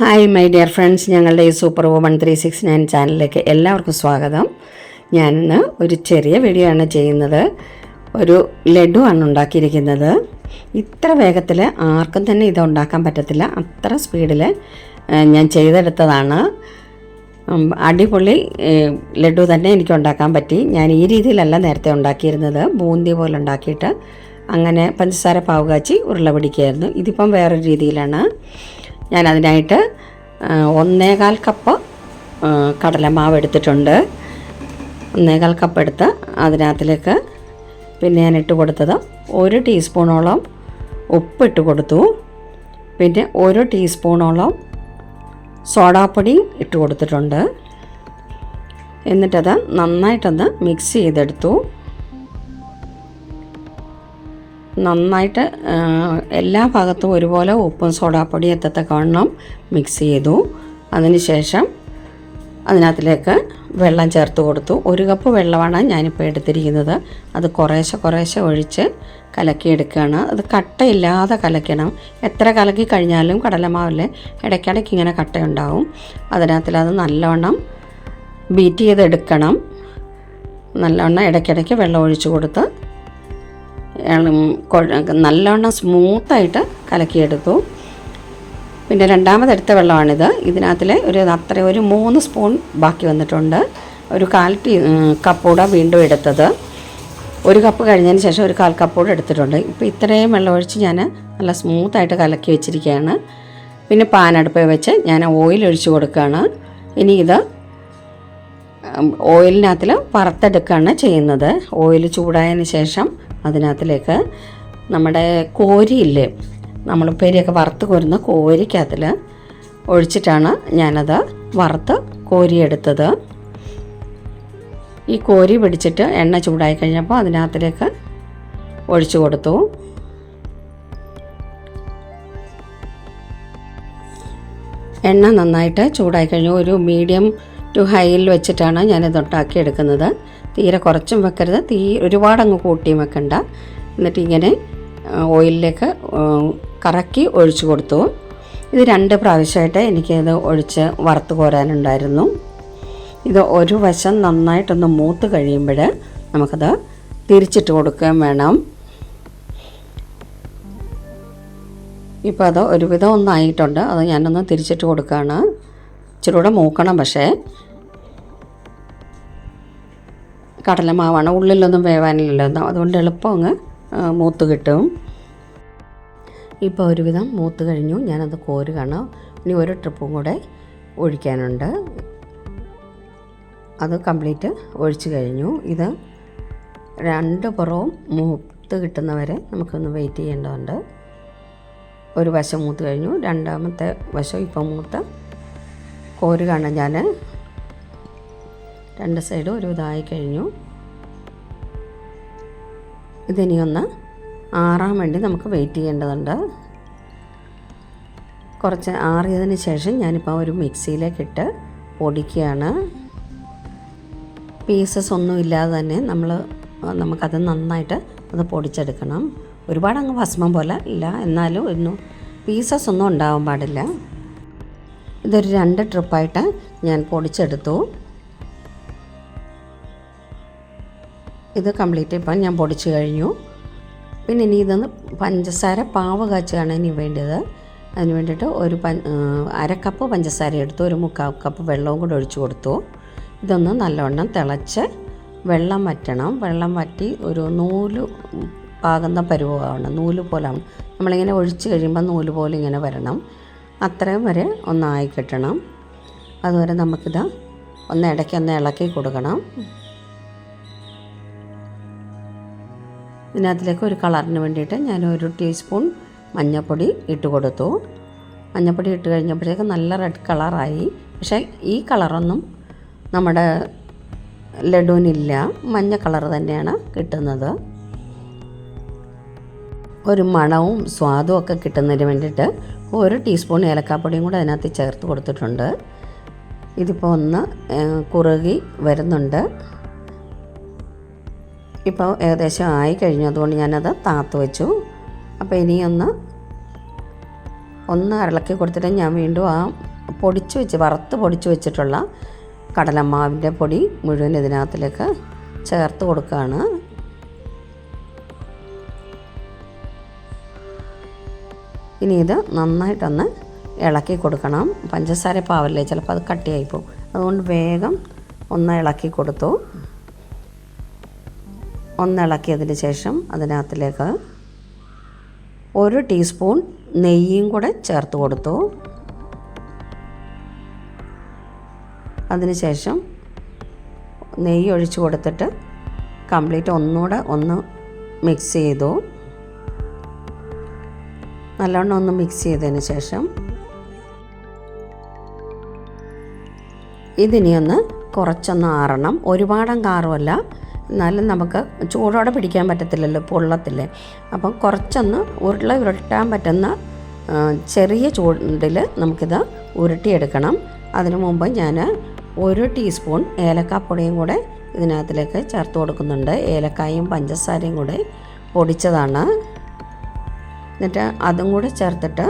Hi my dear friends ഞങ്ങളുടെ ഈ super one three six nine ചാനലിലേക്ക് എല്ലാവർക്കും സ്വാഗതം. ഞാൻ ഇന്ന് ഒരു ചെറിയ വീഡിയോ ആണ് ചെയ്യുന്നത്. ഒരു ലഡു ആണ് ഉണ്ടാക്കിയിരിക്കുന്നത്. ഇത്ര വേഗത്തിൽ ആർക്കും തന്നെ ഇത് ഉണ്ടാക്കാൻ പറ്റത്തില്ല. അത്ര സ്പീഡിൽ ഞാൻ ചെയ്തെടുത്തതാണ്. അടിപൊളി ലഡു തന്നെ എനിക്ക് ഉണ്ടാക്കാൻ പറ്റി. ഞാൻ ഈ രീതിയിലല്ല നേരത്തെ ഉണ്ടാക്കിയിരുന്നത്. ബൂന്തി പോലെ ഉണ്ടാക്കിയിട്ട് അങ്ങനെ പഞ്ചസാര പാവ് കാച്ചി ഉരുള പിടിക്കുകയായിരുന്നു. ഇതിപ്പം വേറൊരു രീതിയിലാണ്. ഞാൻ അതിനായിട്ട് ഒന്നേകാൽ കപ്പ് കടലമാവ് എടുത്തിട്ടുണ്ട്. ഒന്നേകാൽ കപ്പ് എടുത്ത് അതിനകത്തിലേക്ക് പിന്നെ ഞാൻ ഇട്ട് കൊടുത്തത് ഒരു ടീസ്പൂണോളം ഉപ്പിട്ട് കൊടുത്തു. പിന്നെ ഒരു ടീസ്പൂണോളം സോഡാപ്പൊടി ഇട്ട് കൊടുത്തിട്ടുണ്ട്. എന്നിട്ടത് നന്നായിട്ടൊന്ന് മിക്സ് ചെയ്തെടുത്തു. നന്നായിട്ട് എല്ലാ ഭാഗത്തും ഒരുപോലെ ഉപ്പും സോഡാപ്പൊടി എത്തത്തക്കവണ്ണം മിക്സ് ചെയ്തു. അതിനുശേഷം അതിനകത്തിലേക്ക് വെള്ളം ചേർത്ത് കൊടുത്തു. ഒരു കപ്പ് വെള്ളമാണ് ഞാനിപ്പോൾ എടുത്തിരിക്കുന്നത്. അത് കുറേശ്ശെ കുറേശ്ശെ ഒഴിച്ച് കലക്കിയെടുക്കുകയാണ്. അത് കട്ടയില്ലാതെ കലക്കണം. എത്ര കലക്കി കഴിഞ്ഞാലും കടലമാവിൽ ഇടയ്ക്കിടയ്ക്ക് ഇങ്ങനെ കട്ടയുണ്ടാവും. അതിനകത്തിൽ അത് നല്ലവണ്ണം ബീറ്റ് ചെയ്തെടുക്കണം. നല്ലവണ്ണം ഇടയ്ക്കിടയ്ക്ക് വെള്ളം ഒഴിച്ച് കൊടുത്ത് നല്ലവണ്ണം സ്മൂത്തായിട്ട് കലക്കിയെടുത്തു. പിന്നെ രണ്ടാമതെടുത്ത വെള്ളമാണിത്. ഇതിനകത്തിൽ ഒരു അത്ര ഒരു മൂന്ന് സ്പൂൺ ബാക്കി വന്നിട്ടുണ്ട്. ഒരു കാൽ ടീ കപ്പൂടെ വീണ്ടും എടുത്തത്. ഒരു കപ്പ് കഴിഞ്ഞതിന് ശേഷം ഒരു കാൽ കപ്പൂടെ എടുത്തിട്ടുണ്ട്. ഇപ്പോൾ ഇത്രയും വെള്ളം ഒഴിച്ച് ഞാൻ നല്ല സ്മൂത്തായിട്ട് കലക്കി വെച്ചിരിക്കുകയാണ്. പിന്നെ പാനടുപ്പ് വെച്ച് ഞാൻ ഓയിൽ ഒഴിച്ച് കൊടുക്കുകയാണ്. ഇനി ഇത് ഓയിലിനകത്തിൽ വറുത്തെടുക്കുകയാണ് ചെയ്യുന്നത്. ഓയിൽ ചൂടായതിന് ശേഷം അതിനകത്തിലേക്ക് നമ്മുടെ കോരിയില്ലേ നമ്മൾ ഉപ്പേരിയൊക്കെ വറുത്ത് കോരുന്ന കോരിക്കകത്തിൽ ഒഴിച്ചിട്ടാണ് ഞാനത് വറുത്ത് കോരിയെടുത്തത്. ഈ കോരി പിടിച്ചിട്ട് എണ്ണ ചൂടായി കഴിഞ്ഞപ്പോൾ അതിനകത്തിലേക്ക് ഒഴിച്ചു കൊടുത്തു. എണ്ണ നന്നായിട്ട് ചൂടായി കഴിഞ്ഞു. ഒരു മീഡിയം ടു ഹൈയിൽ വെച്ചിട്ടാണ് ഞാനിത് ഉണ്ടാക്കിയെടുക്കുന്നത്. തീരെ കുറച്ചും വെക്കരുത്. തീ ഒരുപാടങ്ങ് കൂട്ടിയും വെക്കണ്ട. എന്നിട്ട് ഇങ്ങനെ ഓയിലിലേക്ക് കറക്കി ഒഴിച്ചു കൊടുത്തു. ഇത് രണ്ട് പ്രാവശ്യമായിട്ട് എനിക്കത് ഒഴിച്ച് വറുത്ത് കോരാനുണ്ടായിരുന്നു. ഇത് ഒരു വശം നന്നായിട്ടൊന്ന് മൂത്ത് കഴിയുമ്പോൾ നമുക്കത് തിരിച്ചിട്ട് കൊടുക്കുകയും വേണം. ഇപ്പോൾ അത് ഒരുവിധം ഒന്നായിട്ടുണ്ട്. അത് ഞാനൊന്ന് തിരിച്ചിട്ട് കൊടുക്കുകയാണ്. ഇച്ചിരി കൂടെ മൂക്കണം പക്ഷേ. കടലമാവാണ്. ഉള്ളിലൊന്നും വേവാനില്ലല്ലോ. അതുകൊണ്ട് എളുപ്പം അങ്ങ് മൂത്ത് കിട്ടും. ഇപ്പോൾ ഒരുവിധം മൂത്ത് കഴിഞ്ഞു. ഞാനത് കോരുകയാണ്. ഇനി ഒരു ട്രിപ്പും കൂടെ ഒഴിക്കാനുണ്ട്. അത് കംപ്ലീറ്റ് ഒഴിച്ച് കഴിഞ്ഞു. ഇത് രണ്ട് പുറവും മൂത്ത് കിട്ടുന്നവരെ നമുക്കൊന്ന് വെയിറ്റ് ചെയ്യേണ്ടതുണ്ട്. ഒരു വശം മൂത്ത് കഴിഞ്ഞു. രണ്ടാമത്തെ വശം ഇപ്പം മൂത്ത്. കോരുകയാണ് ഞാൻ രണ്ട് സൈഡും ഒരു ഇതായി കഴിഞ്ഞു. ഇതിനി ഒന്ന് ആറാൻ വേണ്ടി നമുക്ക് വെയിറ്റ് ചെയ്യേണ്ടതുണ്ട്. കുറച്ച് ആറിയതിന് ശേഷം ഞാനിപ്പോൾ ഒരു മിക്സിയിലേക്കിട്ട് പൊടിക്കുകയാണ്. പീസസ് ഒന്നും ഇല്ലാതെ തന്നെ നമ്മൾ നമുക്കത് നന്നായിട്ട് അത് പൊടിച്ചെടുക്കണം. ഒരുപാട് അങ്ങ് ഭസ്മം പോലെ ഇല്ല എന്നാലും ഒന്നും പീസസ് ഒന്നും ഉണ്ടാവാൻ പാടില്ല. ഇതൊരു രണ്ട് ട്രിപ്പായിട്ട് ഞാൻ പൊടിച്ചെടുത്തു. ഇത് കംപ്ലീറ്റ് ഇപ്പം ഞാൻ പൊടിച്ച് കഴിഞ്ഞു. പിന്നെ ഇനി ഇതൊന്ന് പഞ്ചസാര പാവ് കാച്ചാണ് ഇനി വേണ്ടത്. അതിന് വേണ്ടിയിട്ട് ഒരു പ അര കപ്പ് പഞ്ചസാര എടുത്തു. ഒരു മുക്കാൽ കപ്പ് വെള്ളവും കൂടെ ഒഴിച്ചു കൊടുത്തു. ഇതൊന്ന് നല്ലവണ്ണം തിളച്ച് വെള്ളം വറ്റണം. വെള്ളം വറ്റി ഒരു നൂൽ പാകുന്ന പരുവമാണ്. നൂൽ പോലാണ്. നമ്മളിങ്ങനെ ഒഴിച്ച് കഴിയുമ്പോൾ നൂൽ പോലെ ഇങ്ങനെ വരണം. അത്രയും വരെ ഒന്നായി കിട്ടണം. അതുവരെ നമുക്കിത് ഒന്ന് ഇടയ്ക്ക് ഒന്ന് ഇളക്കി കൊടുക്കണം. ഇതിനകത്തിലേക്ക് ഒരു കളറിന് വേണ്ടിയിട്ട് ഞാൻ ഒരു ടീസ്പൂൺ മഞ്ഞൾപ്പൊടി ഇട്ട് കൊടുത്തു. മഞ്ഞൾപ്പൊടി ഇട്ട് കഴിഞ്ഞപ്പോഴേക്ക് നല്ല റെഡ് കളറായി പക്ഷേ ഈ കളറൊന്നും നമ്മുടെ ലഡുവിനില്ല. മഞ്ഞ കളർ തന്നെയാണ് കിട്ടുന്നത്. ഒരു മണവും സ്വാദും ഒക്കെ കിട്ടുന്നതിന് വേണ്ടിയിട്ട് ഒരു ടീസ്പൂൺ ഏലക്കാപ്പൊടിയും കൂടെ അതിനകത്ത് ചേർത്ത് കൊടുത്തിട്ടുണ്ട്. ഇതിപ്പോൾ ഒന്ന് കുറുകി വരുന്നുണ്ട്. ഇപ്പോൾ ഏകദേശം ആയി കഴിഞ്ഞു. അതുകൊണ്ട് ഞാനത് താത്ത് വെച്ചു. അപ്പോൾ ഇനിയൊന്ന് ഒന്ന് ഇളക്കി കൊടുത്തിട്ട് ഞാൻ വീണ്ടും ആ പൊടിച്ച് വെച്ച് വറുത്ത് പൊടിച്ച് വെച്ചിട്ടുള്ള കടലമാവിന്റെ പൊടി മുഴുവൻ ഇതിനകത്തിലേക്ക് ചേർത്ത് കൊടുക്കുകയാണ്. ഇനി ഇത് നന്നായിട്ടൊന്ന് ഇളക്കി കൊടുക്കണം. പഞ്ചസാര പാവല്ലേ ചിലപ്പോൾ അത് കട്ടിയായി പോകും. അതുകൊണ്ട് വേഗം ഒന്ന് ഇളക്കി കൊടുത്തു. ഒന്ന് ഇളക്കിയതിന് ശേഷം അതിനകത്തിലേക്ക് ഒരു ടീസ്പൂൺ നെയ്യും കൂടെ ചേർത്ത് കൊടുത്തു. അതിനുശേഷം നെയ്യ് ഒഴിച്ച് കൊടുത്തിട്ട് കംപ്ലീറ്റ് ഒന്നുകൂടെ ഒന്ന് മിക്സ് ചെയ്തു. നല്ലവണ്ണം ഒന്ന് മിക്സ് ചെയ്തതിന് ശേഷം ഇതിനി ഒന്ന് കുറച്ചൊന്ന് ആറണം. ഒരുപാടം ആറുമല്ല. എന്നാലും നമുക്ക് ചൂടോടെ പിടിക്കാൻ പറ്റത്തില്ലല്ലോ പൊള്ളത്തില്ലേ? അപ്പം കുറച്ചൊന്ന് ഉരുള ഉരുട്ടാൻ പറ്റുന്ന ചെറിയ ചൂടിൽ നമുക്കിത് ഉരുട്ടിയെടുക്കണം. അതിനു മുമ്പ് ഞാൻ ഒരു ടീസ്പൂൺ ഏലക്കാപ്പൊടിയും കൂടെ ഇതിനകത്തിലേക്ക് ചേർത്ത് കൊടുക്കുന്നുണ്ട്. ഏലക്കായും പഞ്ചസാരയും കൂടെ പൊടിച്ചതാണ്. എന്നിട്ട് അതും കൂടെ ചേർത്തിട്ട്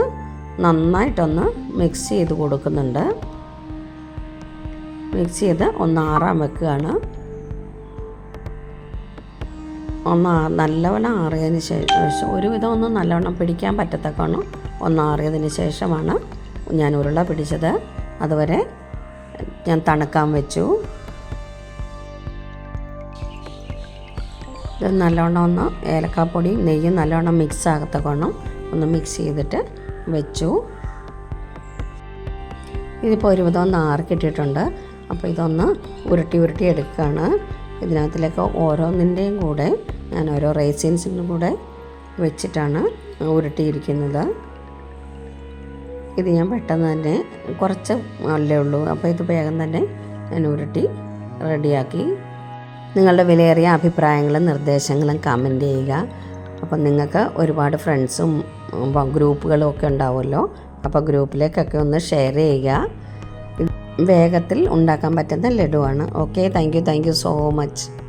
നന്നായിട്ടൊന്ന് മിക്സ് ചെയ്ത് കൊടുക്കുന്നുണ്ട്. മിക്സ് ചെയ്ത് ഒന്ന് ആറാൻ വെക്കുകയാണ്. ഒന്ന് നല്ലവണ്ണം ആറിയതിന് ശേഷം ഒരുവിധം ഒന്ന് നല്ലവണ്ണം പിടിക്കാൻ പറ്റത്തക്കവണ്ണം ഒന്ന് ആറിയതിന് ശേഷമാണ് ഞാൻ ഉരുള പിടിച്ചത്. അതുവരെ ഞാൻ തണുക്കാൻ വെച്ചു. ഇത് നല്ലോണം ഒന്ന് ഏലക്കാപ്പൊടി നെയ്യും നല്ലോണം മിക്സ് ആകത്തക്കവണ്ണം ഒന്ന് മിക്സ് ചെയ്തിട്ട് വെച്ചു. ഇതിപ്പോൾ ഒരുവിധം ഒന്ന് ആർക്കിട്ടിട്ടുണ്ട് അപ്പോൾ ഇതൊന്ന് ഉരുട്ടി ഉരുട്ടി എടുക്കുകയാണ് ഇതിനകത്തിലേക്ക് ഓരോന്നിന്റെയും കൂടെ ഞാൻ ഓരോ റേസിൻസിന്റെ കൂടെ വെച്ചിട്ടാണ് ഉരുട്ടിയിരിക്കുന്നത്. ഇത് ഞാൻ പെട്ടെന്ന് തന്നെ കുറച്ച് അല്ലേ ഉള്ളൂ. അപ്പോൾ ഇത് വേഗം തന്നെ ഞാൻ ഉരുട്ടി റെഡിയാക്കി. നിങ്ങളുടെ വിലയേറിയ അഭിപ്രായങ്ങളും നിർദ്ദേശങ്ങളും കമന്റ് ചെയ്യുക. അപ്പം നിങ്ങൾക്ക് ഒരുപാട് ഫ്രണ്ട്സും ഗ്രൂപ്പുകളും ഒക്കെ ഉണ്ടാവുമല്ലോ. അപ്പോൾ ഗ്രൂപ്പിലേക്കൊക്കെ ഒന്ന് ഷെയർ ചെയ്യുക. വേഗത്തിൽ ഉണ്ടാക്കാൻ പറ്റുന്ന ലഡുവാണ്. Okay thank you thank you so much